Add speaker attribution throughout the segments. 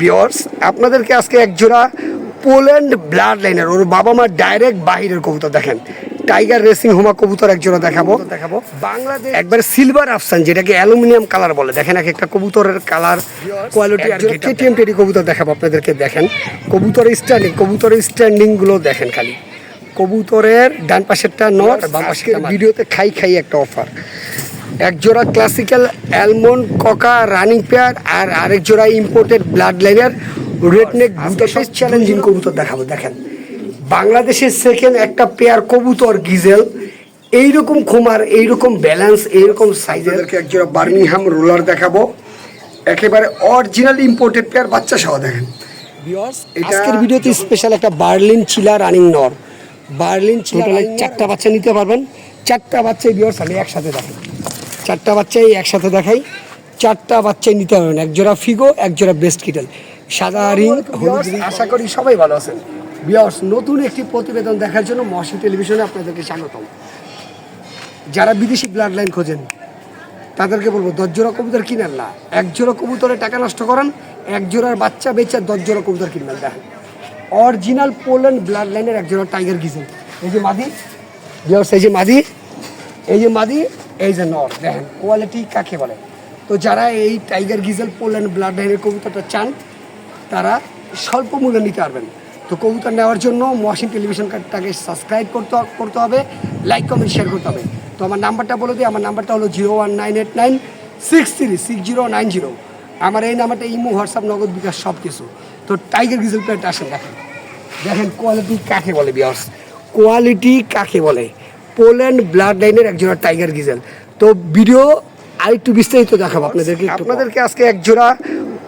Speaker 1: বিয়ার্স আপনাদেরকে আজকে এক জোড়া পোল্যান্ড ব্লাড লাইনের ওর বাবা মা ডাইরেক্ট বাহিরের কবুতর দেখেন। টাইগার রেসিং হোমা কবুতর এক জোড়া দেখাবো। দেখাবো। বাংলাদেশ একবার সিলভার আফসান যেটাকে অ্যালুমিনিয়াম কালার বলে দেখেন এক একটা কবুতরের কালার কোয়ালিটি কেটিএম টেডি কবুতর দেখাবো আপনাদেরকে দেখেন। কবুতরের স্ট্যান্ডিং কবুতরের স্ট্যান্ডিংগুলো দেখেন খালি। কবুতরের ডান পাশেরটা নট বাম পাশের ভিডিওতে খাই খাই একটা অফার এক জোড়া ক্লাসিক্যাল অ্যালমন্ড ককা রানিং পেয়ার আর আরেক জোড়া ইম্পোর্টেড ব্লাড লাইনের রেডনেক বুটাফেস চ্যালেঞ্জিং কবুতর দেখাবো দেখেন। বাংলাদেশের সেকেন্ড একটা পেয়ার কবুতর গিজেল এইরকম খুমার এইরকম ব্যালেন্স এইরকম সাইজের এক জোড়া বার্মিংহাম রোলার দেখাবো। একেবারে অরিজিনাল ইম্পোর্টেড পেয়ার বাচ্চা সহ দেখেন। আজকের ভিডিওতে স্পেশাল একটা বার্লিন চিলা রানিং নর বার্লিন চিলা চারটা বাচ্চা নিতে পারবেন। চারটা বাচ্চা বিয়ার্স আমি একসাথে দেখাই চারটা বাচ্চাই একসাথে দেখাই। চারটা বাচ্চাই নিতে পারবেন এক জোড়া ফিগো এক জোড়া বেস্ট কিটেল সাদা রিং হলুদ। আশা করি সবাই ভালো আছেন। বিয়ার্স নতুন একটি প্রতিবেদন দেখার জন্য মশি টেলিভিশনে আপনাদেরকে স্বাগতম। যারা বিদেশি ব্লাড লাইন খোঁজেন তাদেরকে বলব দশ জোড়া কবুতর কিনেন না। এক জোড়া কবুতরে টাকা নষ্ট করেন এক জোড়ার বাচ্চা বেচে দশ জোড়া কবুতর কিনবেন দেখেন। অরিজিনাল পোল্যান্ড ব্লাড লাইনের এক জোড়া টাইগার গিজেল এই যে মাদি বিয়ার্স এই যে মাদি এই যে মাদি এই যে নর দেখেন কোয়ালিটি কাকে বলে? তো যারা এই টাইগার গিজেল পোল্যান্ড ব্লাড লাইনের কবুতরটা চান, তারা স্বল্প মূল্যে নিতে পারবেন। তো কবুতর নেওয়ার জন্য মহাসিন টেলিভিশন কার্ডটাকে সাবস্ক্রাইব করতে করতে হবে, লাইক, কমেন্ট শেয়ার করতে হবে। তো আমার নাম্বারটা বলে দিই, আমার নাম্বারটা হলো zero one nine eight nine, six three, six zero nine zero. আমার এই নাম্বারটা ইমো, হোয়াটসঅ্যাপ, নগদ বিকাশ সব কিছু তো টাইগার গিজেল প্লেট আসেন, দেখেন। দেখেন কোয়ালিটি কাকে বলে বিয়ার্স কোয়ালিটি কাকে বলে? পোল্যান্ড ব্লাড লাইনের একজোড়া টাইগার গিজেল তো ভিডিও আরেকটু বিস্তারিত দেখাবো আপনাদেরকে আপনাদেরকে আজকে একজোড়া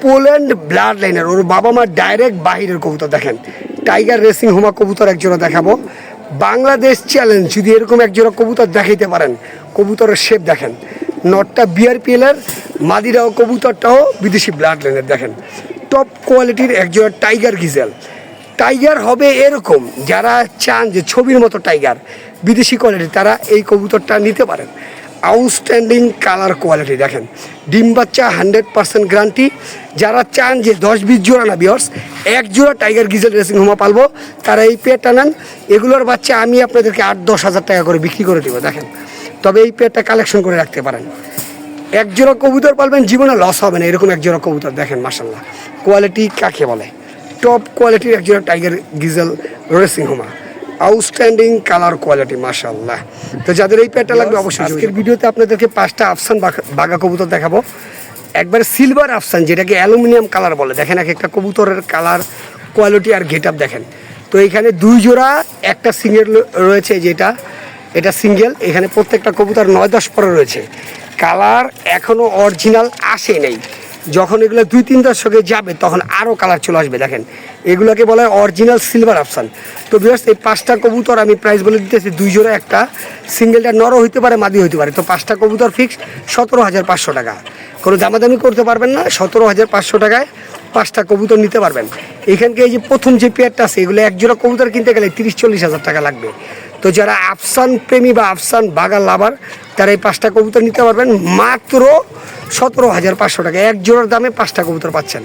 Speaker 1: পোল্যান্ড ব্লাড লাইনের ওর বাবা মা ডাইরেক্ট বাহিরের কবুতর দেখেন। টাইগার রেসিং হোমা কবুতর একজোড়া দেখাবো। বাংলাদেশ চ্যালেঞ্জ যদি এরকম একজোড়া কবুতর দেখাইতে পারেন, কবুতরের শেপ দেখেন। নটটা বিআরপিএলের মাদিরাও কবুতরটাও বিদেশি ব্লাড লাইনের দেখেন। টপ কোয়ালিটির একজোড়া টাইগার গিজেল টাইগার হবে এরকম, যারা চান যে ছবির মতো টাইগার বিদেশি কোয়ালিটি তারা এই কবুতরটা নিতে পারেন। আউটস্ট্যান্ডিং কালার কোয়ালিটি দেখেন। ডিম বাচ্চা হান্ড্রেড পার্সেন্ট গ্যারান্টি যারা চান যে দশ বিশ জোড়া না বিয়ার্স এক জোড়া টাইগার গিজেল রেসিং হোমা পালবো, তারা এই পেয়ারটা নেন। এগুলোর বাচ্চা আমি আপনাদেরকে আট দশ হাজার টাকা করে বিক্রি করে দেবো, দেখেন। তবে এই পেয়ারটা কালেকশন করে রাখতে পারেন। এক জোড়া কবুতর পালবেন, জীবনে লস হবে না, এরকম এক জোড়া কবুতর, দেখেন মাসাল্লাহ কোয়ালিটি কাকে বলে? টপ কোয়ালিটির এক জোড়া টাইগার গিজেল রেসিং হোমা। আউটস্ট্যান্ডিং কালার কোয়ালিটি মাসাল্লাহ তো যাদের এই প্যাটটা লাগবে অবশ্যই আজকের ভিডিওতে আপনাদেরকে পাঁচটা আফসান বাঘা- কবুতর দেখাবো। একবার সিলভার আফসান যেটাকে অ্যালুমিনিয়াম কালার বলে। দেখেন এক একটা কবুতরের কালার কোয়ালিটি আর গেট দেখেন। তো এখানে দুই জোড়া একটা সিঙ্গেল রয়েছে যেটা এটা সিঙ্গেল এখানে প্রত্যেকটা কবুতর নয় দশ পরে রয়েছে। কালার এখনও অরিজিনাল আসে নেই। যখন এগুলো দুই, তিন দশকে যাবে, তখন আরও কালার চলে আসবে, দেখেন। এগুলোকে বলা হয় অরিজিনাল সিলভার অপশান তো বিকজ এই পাঁচটা কবুতর আমি প্রাইস বলে দিতেছি, দুই জোড়া একটা। সিঙ্গেলটা নরও হইতে পারে মাদি হইতে পারে। তো পাঁচটা কবুতর ফিক্স সতেরো হাজার পাঁচশো টাকা। কোনো দামাদামি করতে পারবেন না, সতেরো হাজার পাঁচশো টাকায় পাঁচটা কবুতর নিতে পারবেন। এখানকে এই যে প্রথম যে পেয়ারটা আছে, এগুলো এক জোড়া কবুতর কিনতে গেলে তিরিশ চল্লিশ হাজার টাকা লাগবে। তো যারা আফসান প্রেমী বা আফসান বাগান লাভার, তারা এই পাঁচটা কবুতর নিতে পারবেন। মাত্র সতেরো হাজার পাঁচশো টাকা। এক জোড়ার দামে পাঁচটা কবুতর পাচ্ছেন।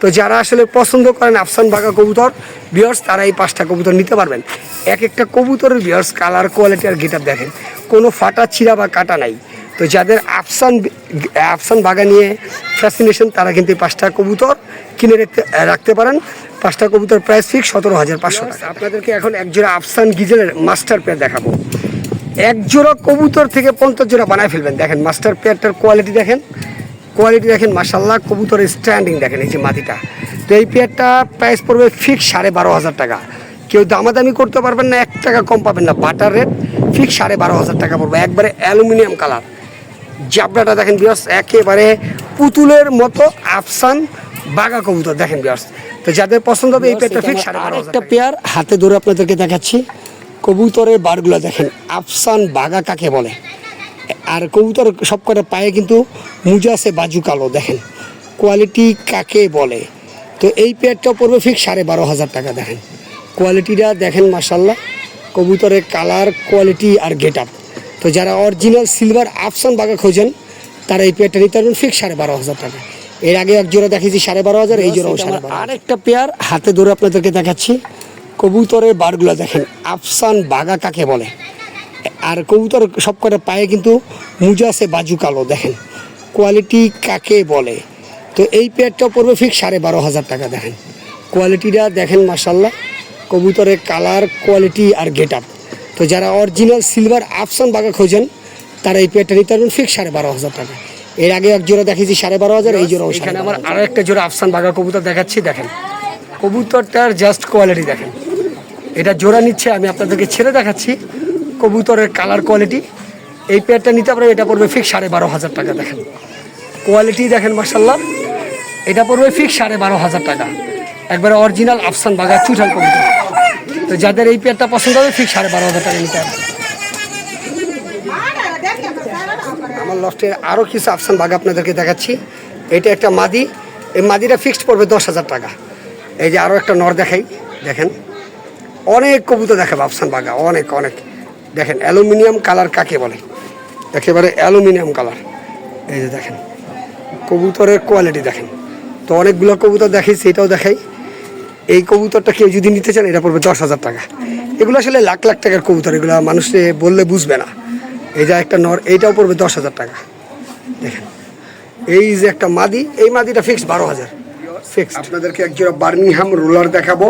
Speaker 1: তো যারা আসলে পছন্দ করেন আফসান বাগা কবুতর বিয়ার্স তারা এই পাঁচটা কবুতর নিতে পারবেন। এক একটা কবুতরের বিয়ার্স কালার কোয়ালিটি আর গেটার দেখেন। কোনো ফাটা, ছিঁড়া বা কাটা নাই। তো যাদের আফসান আফসান বাগা নিয়ে ফ্যাসিনেশন তারা কিন্তু পাঁচটা কবুতর কিনে রাখতে রাখতে পারেন। পাঁচটা কবুতর প্রাইস ফিক্স সতেরো হাজার পাঁচশো টাকা। আপনাদেরকে এখন একজোড়া আফসান গিজেলের মাস্টার পেয়ার দেখাবো। এক জোড়া কবুতর থেকে পঞ্চাশ জোড়া বানায় ফেলবেন। দেখেন মাস্টার পেয়ারটার কোয়ালিটি দেখেন। কোয়ালিটি দেখেন মাসাল্লাহ কবুতরের স্ট্যান্ডিং দেখেন এই যে মাটিটা। তো এই পেয়ারটা প্রাইস পড়বে ফিক্স সাড়ে বারো হাজার টাকা। কেউ দামাদামি করতে পারবেন না, এক টাকা কম পাবেন না। বাটার রেট ফিক্স সাড়ে বারো হাজার টাকা পড়বে। একবারে অ্যালুমিনিয়াম কালার জাবড়াটা দেখেন বিয়ার্স একেবারে পুতুলের মতো আফসান বাগা কবুতর। দেখেন বিয়ার্স তো যাদের পছন্দ হবে এই পেয়ারটা ফিক্স বারো একটা পেয়ার হাতে ধরে আপনাদেরকে দেখাচ্ছি। কবুতরের বারগুলো দেখেন আফসান বাগা কাকে বলে? আর কবুতর সব কটা পায়ে কিন্তু মুজা আছে বাজু কালো দেখেন। কোয়ালিটি কাকে বলে? তো এই পেয়ারটাও পড়বে ফিক্স সাড়ে বারো হাজার টাকা দেখেন। কোয়ালিটিটা দেখেন মাসাল্লাহ কবুতরের কালার কোয়ালিটি আর গেট আপ তো যারা অরিজিনাল সিলভার আফসান বাগা খোঁজেন, তারা এই পেয়ারটা নিতে পারবেন ফিক্স সাড়ে বারো হাজার টাকা। এর আগে এক জোড়া দেখেছি সাড়ে বারো হাজার, এই জোড়াও সাড়ে বারো আরেকটা পেয়ার হাতে ধরে আপনাদেরকে দেখাচ্ছি, কবুতরের বারগুলো দেখেন আফসান বাগা কাকে বলে? আর কবুতর সব কটা পায়ে কিন্তু মুজা আছে, বাজু কালো, দেখেন। কোয়ালিটি কাকে বলে? তো এই পেয়ারটাও পড়বে ফিক্স সাড়ে বারো হাজার টাকা, দেখেন। কোয়ালিটিটা দেখেন মার্শাল্লাহ কবুতরের কালার কোয়ালিটি আর গেট আপ তো যারা অরিজিনাল সিলভার আফসান বাগা খোঁজেন তারা এই পেয়ারটা নিতে পারবেন ফিক্স সাড়ে বারো হাজার টাকা। এর আগে এক জোড়া দেখেছি সাড়ে বারো হাজার এই জোড়া এখানে আমার আরও একটা জোড়া আফসান বাগা কবুতর দেখাচ্ছি দেখেন। কবুতরটার জাস্ট কোয়ালিটি দেখেন। এটা জোড়া নিচ্ছে আমি আপনাদেরকে ছেড়ে দেখাচ্ছি কবুতরের কালার কোয়ালিটি এই পেয়ারটা নিতে পারবে এটা পড়বে ফিক্স সাড়ে বারো হাজার টাকা দেখেন। কোয়ালিটি দেখেন মার্শাল্লাহ এটা পড়বে ফিক্স সাড়ে বারো হাজার টাকা। একবারে অরিজিনাল আফসান বাগা চুঠাল কবুতর। তো যাদের এই পেয়ারটা পছন্দ হবে ফিক্স সাড়ে বারো হাজার টাকা নিতে আমার লফটের আরও কিছু আফসান বাঘ আপনাদেরকে দেখাচ্ছি। এটা একটা মাদি। এই মাদিটা ফিক্সড পড়বে দশ হাজার টাকা। এই যে আরও একটা নর দেখাই, দেখেন। অনেক কবুতর দেখাবো আফসান বাঘা, অনেক অনেক। দেখেন, অ্যালুমিনিয়াম কালার কাকে বলে? একেবারে অ্যালুমিনিয়াম কালার। এই যে দেখেন, কবুতরের কোয়ালিটি দেখেন। তো অনেকগুলো কবুতর দেখাই সেটাও দেখাই। এই কবুতরটা কেউ যদি নিতে চান, এটা পড়বে দশ হাজার টাকা। এগুলো আসলে লাখ লাখ টাকার কবুতর, এগুলো মানুষে বললে বুঝবে না। এই যা একটা নর, এইটাও পড়বে দশ হাজার টাকা। দেখেন, এই যে একটা মাদি, এই মাদিটা ফিক্সড বারো হাজার। ফিক্সড আপনাদেরকে একজোড়া বার্মিংহাম রোলার দেখাবো।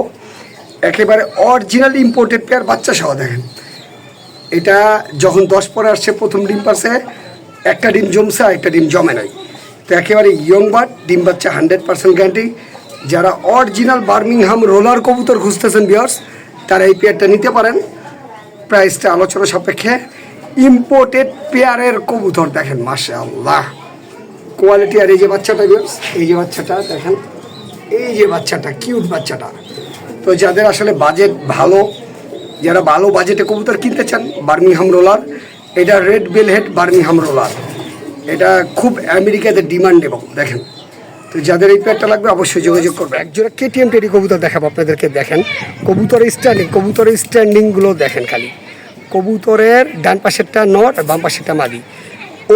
Speaker 1: একেবারে অরিজিনাল ইম্পোর্টেড পেয়ার বাচ্চা সহ, দেখেন। এটা যখন দশ পরে আসছে, প্রথম ডিম পাশে একটা ডিম জমছে আর একটা ডিম জমে নাই। তো একেবারে ইয়ং বার্ড ডিম বাচ্চা হান্ড্রেড পার্সেন্ট গ্যারান্টি যারা অরিজিনাল বার্মিংহাম রোলার কবুতর খুঁজতেছেন বিয়ার্স তারা এই পেয়ারটা নিতে পারেন। প্রাইসটা আলোচনা সাপেক্ষে ইম্পোর্টেড পেয়ারের কবুতর দেখেন মাসে আল্লাহ কোয়ালিটি আর এই যে বাচ্চাটা বিয়ার্স এই যে বাচ্চাটা দেখেন, এই যে বাচ্চাটা কিউট বাচ্চাটা। তো যাদের আসলে বাজেট ভালো, যারা ভালো বাজেটে কবুতর কিনতে চান বার্মিংহাম রোলার এটা রেড বেলহেড বার্মিংহাম রোলার এটা খুব আমেরিকাতে ডিমান্ডেবল দেখেন। তো যাদের এই পেয়ারটা লাগবে অবশ্যই যোগাযোগ করবে একজোড়া কেটিএম টেডি কবুতর দেখাবো আপনাদেরকে, দেখেন। কবুতরের স্ট্যান্ডিং কবুতরের স্ট্যান্ডিংগুলো দেখেন খালি। কবুতরের ডান পাশেরটা নট আর বাম পাশেরটা মাদি।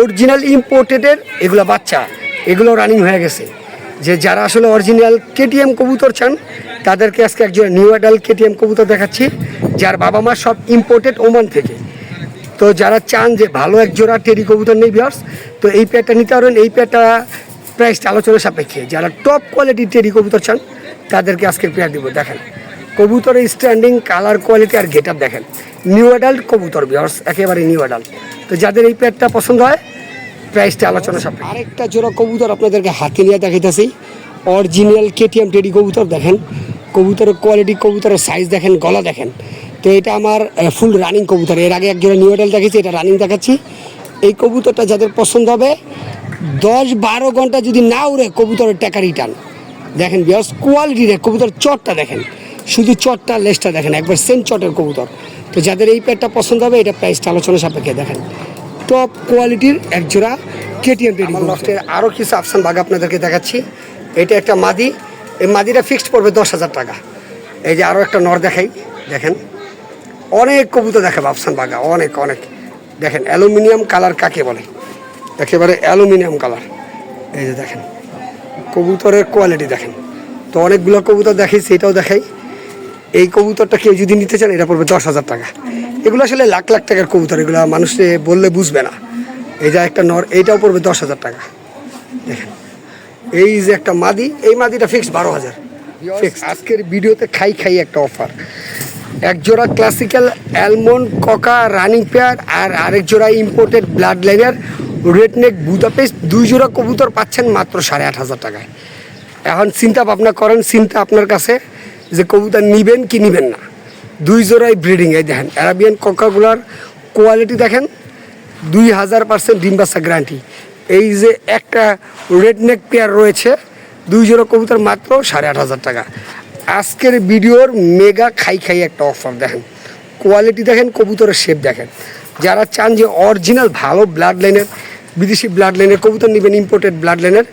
Speaker 1: অরিজিনাল ইম্পোর্টেডের এগুলো বাচ্চা, এগুলো রানিং হয়ে গেছে। যে যারা আসলে অরিজিনাল কেটিএম কবুতর চান, তাদেরকে আজকে একজন নিউ অ্যাডাল কেটিএম কবুতর দেখাচ্ছি, যার বাবা মা সব ইম্পোর্টেড ওমান থেকে। তো যারা চান যে ভালো এক জোড়া টেরি কবুতর নেই ভিউয়ার্স তো এই পেয়ারটা নিতে পারেন। এই পেয়ারটা প্রাইসটা আলোচনা সাপেক্ষে। যারা টপ কোয়ালিটি টেরি কবুতর চান, তাদেরকে আজকে পেয়ার দিব। দেখেন, কবুতরের স্ট্যান্ডিং কালার কোয়ালিটি আর গেট দেখেন। নিউ অ্যাডাল্ট কবুতর ভিউয়ার্স একেবারে নিউ অ্যাডাল্ট তো যাদের এই পেয়ারটা পছন্দ হয় প্রাইসটা আলোচনা সাপেক্ষে। আরেকটা জোড়া কবুতর আপনাদেরকে হাতে নিয়ে দেখাইতেছি। অরিজিনাল কেটিএম টেডি কবুতর, দেখেন। কবুতরের কোয়ালিটি কবুতরের সাইজ দেখেন, গলা দেখেন। তো এটা আমার ফুল রানিং কবুতর। এর আগে এক জোড়া নিউ অ্যাডাল্ট দেখেছি এটা রানিং দেখাচ্ছি। এই কবুতরটা যাদের পছন্দ হবে দশ বারো ঘণ্টা যদি না উড়ে কবুতরের টাকা রিটার্ন দেখেন বিয়াস কোয়ালিটি দেখ কবুতর চটটা দেখেন। শুধু চটটা লেজটা দেখেন একবার সেম চটের কবুতর। তো যাদের এই প্যাডটা পছন্দ হবে এটা প্রাইসটা আলোচনা সাপেক্ষে দেখেন। টপ কোয়ালিটির এক জোড়া কেটিএম টেডি লফটের আরও কিছু আফসান বাঘ আপনাদেরকে দেখাচ্ছি। এটা একটা মাদি। এই মাদিটা ফিক্সড পড়বে দশ হাজার টাকা। এই যে আরও একটা নর দেখাই। দেখেন অনেক কবুতর দেখাবো আফসান বাঘা অনেক অনেক। দেখেন অ্যালুমিনিয়াম কালার কাকে বলে? একেবারে অ্যালুমিনিয়াম কালার। এই যে দেখেন কবুতরের কোয়ালিটি দেখেন। তো অনেকগুলো কবুতর দেখাই সেটাও দেখাই। এই কবুতরটা কেউ যদি নিতে চান এটা পড়বে দশ হাজার টাকা। এগুলো আসলে লাখ লাখ টাকার কবুতর এগুলো মানুষে বললে বুঝবে না। এই যে একটা নর এইটাও পড়বে দশ হাজার টাকা। দেখেন এই যে একটা মাদি এই মাদিটা ফিক্স বারো হাজার। ফিক্স আজকের ভিডিওতে খাই খাই একটা অফার এক জোড়া ক্লাসিক্যাল অ্যালমন্ড ককা রানিং পেয়ার আর আরেক জোড়া ইম্পোর্টেড ব্লাড লাইনের রেডনেক বুদাপেস্ট দুই জোড়া কবুতর পাচ্ছেন মাত্র সাড়ে আট হাজার টাকায়। এখন চিন্তা ভাবনা করেন, চিন্তা আপনার কাছে যে কবুতর নিবেন কি নিবেন না। দুই জোড়াই ব্রিডিং এই দেখেন অ্যারাবিয়ান ককাগুলার কোয়ালিটি দেখেন, দুই হাজার পার্সেন্ট ডিম বাচ্চা গ্যারান্টি এই যে একটা রেডনেক পেয়ার রয়েছে দুই জোড়া কবুতর মাত্র সাড়ে আট হাজার টাকা। আজকের ভিডিওর মেগা খাই খাই একটা অফার দেখেন। কোয়ালিটি দেখেন, কবুতরের শেপ দেখেন। যারা চান যে অরিজিনাল ভালো ব্লাড লাইনের বিদেশি ব্লাড লাইনের কবুতর নেবেন ইম্পোর্টেড ব্লাড লাইনের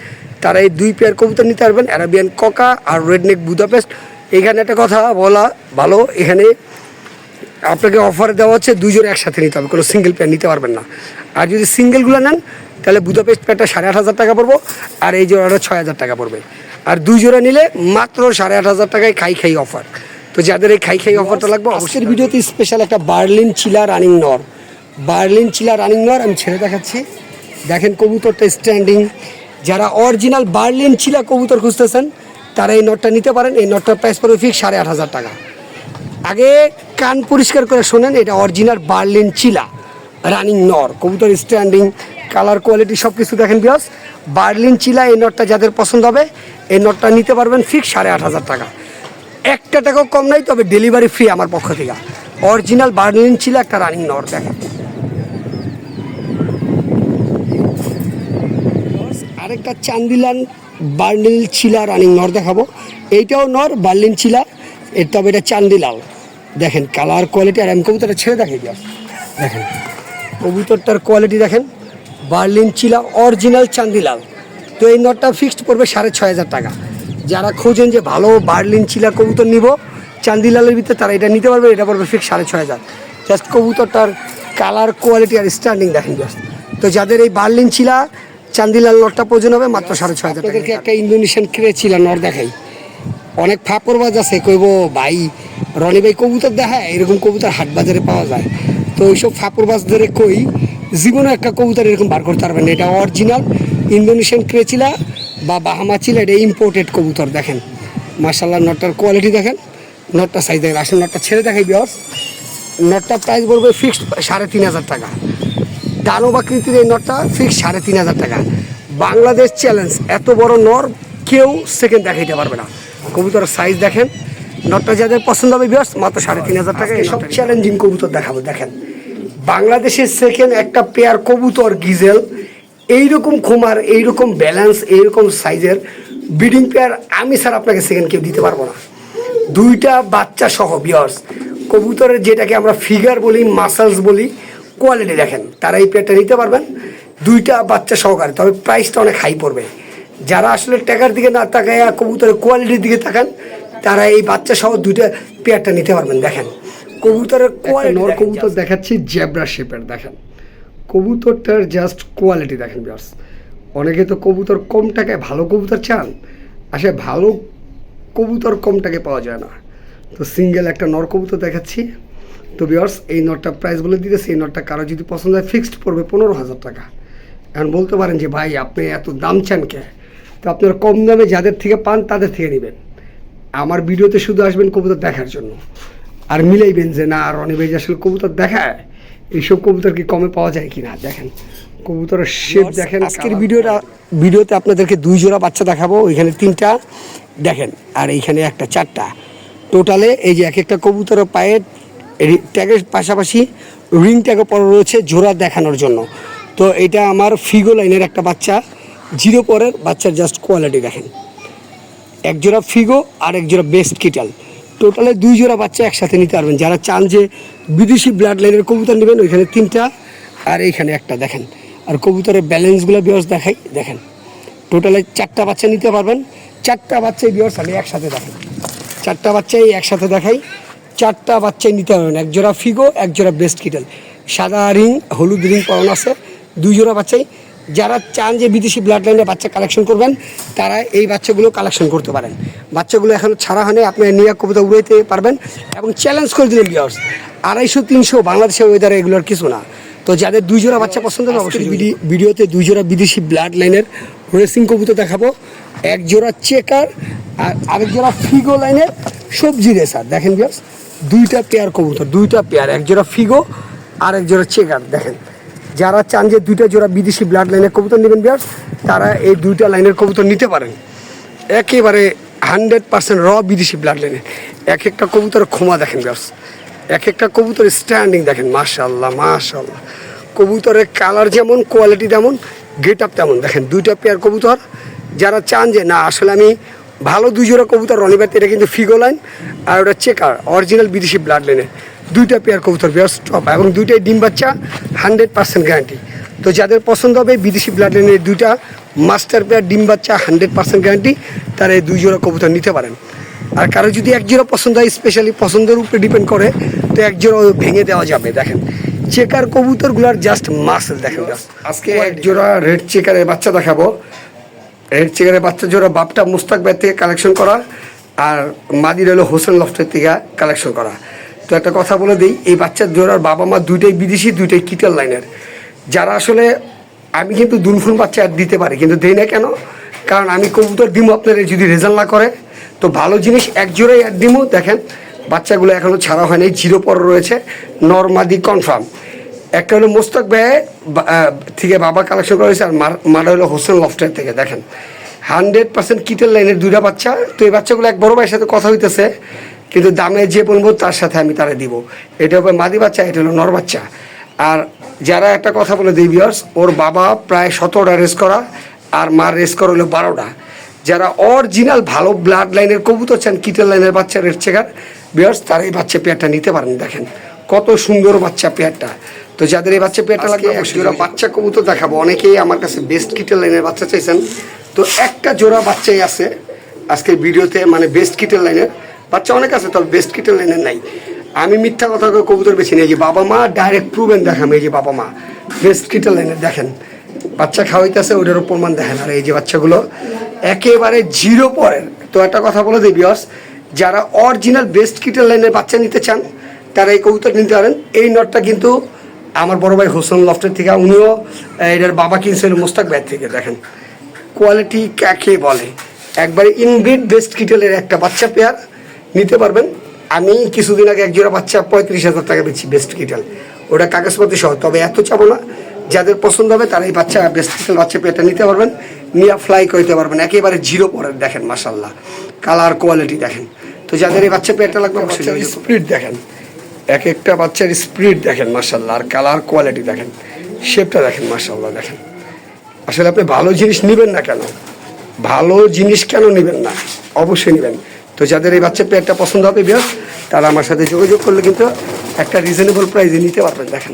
Speaker 1: তারা এই দুই পেয়ার কবুতর নিতে পারবেন অ্যারাবিয়ান ককা আর রেডনেক বুদাপেস্ট এখানে একটা কথা বলা ভালো, এখানে আপনাকে অফার দেওয়া হচ্ছে দুজন একসাথে নিতে হবে, কোনো সিঙ্গেল পেয়ার নিতে পারবেন না। আর যদি সিঙ্গেলগুলো নেন, তাহলে বুদাপেস্ট প্যাডটা সাড়ে আট হাজার টাকা পড়ব, আর এই জোড়াটা ছয় হাজার টাকা পড়বে। আর দুই জোড়া নিলে মাত্র সাড়ে আট হাজার টাকায় খাই খাই অফার। তো যাদের এই খাই খাই অফারটা লাগবে অবশ্যই ভিডিওতে স্পেশাল একটা বার্লিন চিলা রানিং নর বার্লিন চিলা রানিং নর আমি ছেড়ে দেখাচ্ছি। দেখেন কবুতরটা স্ট্যান্ডিং যারা অরিজিনাল বার্লিন চিলা কবুতর খুঁজতেছেন তারা এই নটটা নিতে পারেন। এই নটটার প্রাইস পড়বে ফিক্স সাড়ে আট হাজার টাকা। আগে কান পরিষ্কার করে শোনেন এটা অরিজিনাল বার্লিন চিলা রানিং নর কবুতর স্ট্যান্ডিং কালার কোয়ালিটি সব কিছু দেখেন বিয়স বার্লিন চিলা এই নটটা যাদের পছন্দ হবে এই নটটা নিতে পারবেন ফিক্স সাড়ে আট হাজার টাকা। একটা টাকাও কম নাই, তবে ডেলিভারি ফ্রি আমার পক্ষ থেকে। অরিজিনাল বার্লিন চিলা একটা রানিং নর দেখেন। আরেকটা চান্দিলান বার্লিন ছিলা রানিং নর দেখাবো। এইটাও নর বার্লিন ছিলা, এর তবে এটা চান্দিলাল দেখেন কালার কোয়ালিটি আর আমি কবুতরটা ছেড়ে দেখাই দিও দেখেন, কবুতরটার কোয়ালিটি দেখেন বার্লিন চিলা অরিজিনাল চান্দিলাল তো এই নটটা ফিক্সড পড়বে সাড়ে ছয় হাজার টাকা। যারা খোঁজেন যে ভালো বার্লিন চিলা কবুতর নিব চান্দিলালের ভিতরে তারা এটা নিতে পারবে এটা পড়বে ফিক্স সাড়ে ছয় হাজার। জাস্ট কবুতরটার কালার কোয়ালিটি আর স্ট্যান্ডিং দেখেন জাস্ট তো যাদের এই বার্লিন চিলা চান্দিলাল নটটা প্রয়োজন হবে মাত্র সাড়ে ছয় হাজার টাকা। একটা ইন্দোনেশিয়ান ক্রে চিলা নট দেখাই। অনেক ফাপরবাজ আছে কইব ভাই রনি ভাই কবুতর দেখায়? এরকম কবুতর হাট বাজারে পাওয়া যায়। তো ওইসব ফাপরবাজদের কই জীবনে একটা কবুতর এরকম বার করতে পারবেন না। এটা অরিজিনাল ইন্দোনেশিয়ান ক্রেচিলা বা বাহামা চিলা এটা ইম্পোর্টেড কবুতর দেখেন। মার্শাল্লাহ নটটার কোয়ালিটি দেখেন নটটা সাইজ দেখেন। আসলে নটটা ছেড়ে দেখাই বিয়স নটটার প্রাইস বলবে ফিক্সড সাড়ে তিন হাজার টাকা। দানব আকৃতির এই নটটা ফিক্সড সাড়ে তিন হাজার টাকা। বাংলাদেশ চ্যালেঞ্জ এত বড় নর কেউ সেকেন্ড দেখাইতে পারবে না। কবুতরের সাইজ দেখেন নটটা যাদের পছন্দ হবে বিয়াস মাত্র সাড়ে তিন হাজার টাকা এসব চ্যালেঞ্জিং কবুতর দেখাবো দেখেন। বাংলাদেশের সেকেন্ড একটা পেয়ার কবুতর গিজেল। এইরকম খুমার এইরকম ব্যালেন্স এইরকম সাইজের ব্রিডিং পেয়ার আমি স্যার আপনাকে সেকেন্ড কেউ দিতে পারব না। দুইটা বাচ্চা সহ বিয়ার্স কবুতরের যেটাকে আমরা ফিগার বলি মাসেলস বলি কোয়ালিটি দেখেন তারা এই পেয়ারটা নিতে পারবেন। দুইটা বাচ্চা সহকারে তবে প্রাইসটা অনেক হাই পড়বে। যারা আসলে টাকার দিকে না তাকায় কবুতরের কোয়ালিটির দিকে তাকান তারা এই বাচ্চা সহ দুইটা পেয়ারটা নিতে পারবেন দেখেন। কবুতরের কোয়ালিটি নর কবুতর দেখাচ্ছি জেব্রা শেপের দেখেন। কবুতরটার জাস্ট কোয়ালিটি দেখেন বিয়ার্স অনেকে তো কবুতর কম টাকায় ভালো কবুতর চান আসলে ভালো কবুতর কম টাকায় পাওয়া যায় না। তো সিঙ্গেল একটা নর কবুতর দেখাচ্ছি। তো বিয়ার্স এই নটটা প্রাইস বলে দিতেছি, এই নটটা কারও যদি পছন্দ হয় ফিক্সড পড়বে পনেরো হাজার টাকা। এখন বলতে পারেন যে, ভাই, আপনি এত দাম চান কে? তো আপনার কম দামে যাদের থেকে পান, তাদের থেকে নেবেন। আমার ভিডিওতে শুধু আসবেন কবুতর দেখার জন্য। আর মিলাইবেন যে, না, রনি ভাই আসলে কবুতর দেখায় এইসব কবুতর কি কমে পাওয়া যায় কি না দেখেন কবুতরের শেপ দেখেন আজকের ভিডিওটা ভিডিওতে আপনাদেরকে দুই জোড়া বাচ্চা দেখাবো ওইখানে তিনটা। দেখেন আর এইখানে একটা চারটা। টোটালে এই যে এক একটা কবুতরের পায়ে রি- ট্যাগের পাশাপাশি রিং ট্যাগও পরে রয়েছে জোড়া দেখানোর জন্য। তো এটা আমার ফিগো লাইনের একটা বাচ্চা জিরো পরের বাচ্চার জাস্ট কোয়ালিটি দেখেন। এক জোড়া ফিগো আর এক জোড়া বেস্ট কিটাল টোটালে দুই জোড়া বাচ্চা একসাথে নিতে পারবেন। যারা চান যে বিদেশি ব্লাড লাইনের কবুতর নেবেন, ওইখানে তিনটা আর এইখানে একটা, দেখেন। আর কবুতরের ব্যালেন্সগুলো বিয়স দেখাই, দেখেন। টোটালে চারটা বাচ্চা নিতে পারবেন। চারটা বাচ্চাই বিয়স আমি একসাথে দেখেন চারটা বাচ্চাই একসাথে দেখাই। চারটা বাচ্চাই নিতে পারবেন। এক জোড়া ফিগো এক জোড়া বেস্ট কিটাল সাদা রিং হলুদ রিং পরানো আছে। দুই জোড়া বাচ্চাই। যারা চান যে বিদেশি ব্লাড লাইনের বাচ্চা কালেকশন করবেন তারা এই বাচ্চাগুলো কালেকশন করতে পারেন। বাচ্চাগুলো এখন ছাড়া হয়নি আপনি নিয়ে কবিতা উড়াইতে পারবেন এবং চ্যালেঞ্জ করে দিলেন বিয়ার্স আড়াইশো তিনশো বাংলাদেশের ওয়েদারে এগুলোর কিছু না। তো যাদের দুই জোড়া বাচ্চা পছন্দ হবে অবশ্যই ভিডিওতে দুই জোড়া বিদেশি ব্লাড লাইনের রেসিং কবুতর দেখাবো। এক জোড়া চেকার আর আরেক জোড়া ফিগো লাইনের সবজি রেসার দেখেন বিয়ার্স দুইটা পেয়ার কবুতর দুইটা পেয়ার এক জোড়া ফিগো আর এক জোড়া চেকার দেখেন যারা চান যে দুইটা জোড়া বিদেশি ব্লাড লাইনের কবুতর নেবেন বিয়ার্স তারা এই দুইটা লাইনের কবুতর নিতে পারেন। একেবারে হান্ড্রেড পার্সেন্ট র বিদেশি ব্লাড লাইনের এক একটা কবুতরের ক্ষমা দেখেন বিয়ার্স এক একটা কবুতরের স্ট্যান্ডিং দেখেন মাশাল্লাহ মাশাল্লাহ কবুতরের কালার যেমন কোয়ালিটি তেমন গেট আপ তেমন। দেখেন, দুইটা পেয়ার কবুতর, যারা চান যে, না, আসলে আমি ভালো দুই জোড়া কবুতর রনিবাত এটা কিন্তু ফিগো লাইন আর ওটা চেকার অরিজিনাল বিদেশি ব্লাড লাইনের দুইটা পেয়ার কবুতর বিয়ার্স টপ এবং দুইটাই ডিম বাচ্চা হান্ড্রেড পার্সেন্ট গ্যারান্টি তো যাদের পছন্দ হবে বিদেশি ব্লাড লাইনের দুইটা মাস্টার পেয়ার ডিম বাচ্চা হান্ড্রেড পার্সেন্ট গ্যারান্টি তারা এই দুই জোড়া কবুতর নিতে পারেন। আর কারও যদি এক জোড়া পছন্দ হয় স্পেশালি পছন্দের উপরে ডিপেন্ড করে, তো এক জোড়া ভেঙে দেওয়া যাবে, দেখেন। চেকার কবুতরগুলোর জাস্ট মাসেল দেখেন আজকে এক জোড়া রেড চেকারের বাচ্চা দেখাবো। রেড চেকারের বাচ্চা জোড়া বাপটা মুস্তাক ভাই থেকে কালেকশন করা, আর মাদির হলো হোসেন লফটের থেকে কালেকশন করা। তো একটা কথা বলে দিই, এই বাচ্চার জোড়ার বাবা মা দুইটাই বিদেশি, দুইটাই কিটাল লাইনের। যারা আসলে, আমি কিন্তু দুনফুন বাচ্চা দিতে পারি, কিন্তু দেই না কেন? কারণ আমি কবুতর দিমু আপনার যদি রেজাল্ট না করে। তো ভালো জিনিস, এক জোড়াই আর দিমু, দেখেন। বাচ্চাগুলো এখনও ছাড়া হয়নি জিরো পর রয়েছে, নর্মাদি কনফার্ম। একটা হলো মোস্তাক ভাই থেকে বাবা কালেকশন করা হয়েছে, আর মার- মারা হলো হোসেন লফটের থেকে, দেখেন। হান্ড্রেড পার্সেন্ট কিটের লাইনের দুইটা বাচ্চা, তো এই বাচ্চাগুলো এক বড় ভাইয়ের সাথে কথা হইতেছে। কিন্তু দামে যে বলব তার সাথে আমি তারা দিব। এটা হবে মাদি বাচ্চা এটা হলো নর বাচ্চা। আর যারা একটা কথা বলে দিই বিয়ার্স ওর বাবা প্রায় সতেরোটা রেস করা আর মার রেস করা হলো বারোটা। যারা অরিজিনাল ভালো ব্লাড লাইনের কবুতর চান কিটের লাইনের বাচ্চা রেড চেকার বিয়ার্স তারা এই বাচ্চা পেয়ারটা নিতে পারেন দেখেন। কত সুন্দর বাচ্চা পেয়ারটা তো যাদের এই বাচ্চা পেয়ারটা লাগে অবশ্যই জোড়া বাচ্চা কবুতর দেখাবো। অনেকেই আমার কাছে বেস্ট কিটের লাইনের বাচ্চা চাইছেন। তো একটা জোড়া বাচ্চাই আছে। আজকের ভিডিওতে মানে বেস্ট কিটের লাইনের বাচ্চা অনেক আছে তবে বেস্ট কিটের লাইনের নাই। আমি মিথ্যা কথা কবুতর বেছে এই যে বাবা মা ডাইরেক্ট প্রুভেন দেখাম, এই যে বাবা মা। বেস্ট কিটের লাইনের দেখেন। বাচ্চা খাওয়াইতেছে ওটারও প্রমাণ দেখেন। আর এই যে বাচ্চাগুলো একেবারে জিরো পরের। তো একটা কথা বলে দিই বিয়স যারা অরিজিনাল বেস্ট কিটের লাইনের বাচ্চা নিতে চান, তারা এই কবুতর নিতে পারেন। এই নটটা কিন্তু আমার বড় ভাই হোসেন লফটের থেকে, উনিও এটার বাবা কিনছিল মোস্তাক ব্যাগ থেকে, দেখেন। কোয়ালিটি কাকে বলে? একবারে ইনব্রিড বেস্ট কিটেলের একটা বাচ্চা পেয়ার নিতে পারবেন। আমি কিছুদিন আগে একজোড়া বাচ্চা পঁয়ত্রিশ হাজার টাকা বেচি বেস্ট কিটেল ওটা কাগজপত্র সহ তবে এত চাবো না। যাদের পছন্দ হবে তারা এই বাচ্চা বেস্ট কিটেল বাচ্চা পেয়ারটা নিতে পারবেন। নিয়ে ফ্লাই করতে পারবেন। একেবারে জিরো পরের দেখেন মাসাল্লাহ কালার কোয়ালিটি দেখেন। তো যাদের এই বাচ্চা পেয়ারটা লাগবে স্পিড দেখেন। এক একটা বাচ্চার স্পিড দেখেন মাসাল্লাহ আর কালার কোয়ালিটি দেখেন। শেপটা দেখেন মাসাল্লাহ দেখেন। আসলে আপনি ভালো জিনিস নেবেন না কেন? ভালো জিনিস কেন নেবেন না? অবশ্যই নেবেন। তো যাদের এই বাচ্চা পেয়ারটা পছন্দ হবে বিয়ার তারা আমার সাথে যোগাযোগ করলে কিন্তু একটা রিজনেবল প্রাইসে নিতে পারবেন, দেখেন।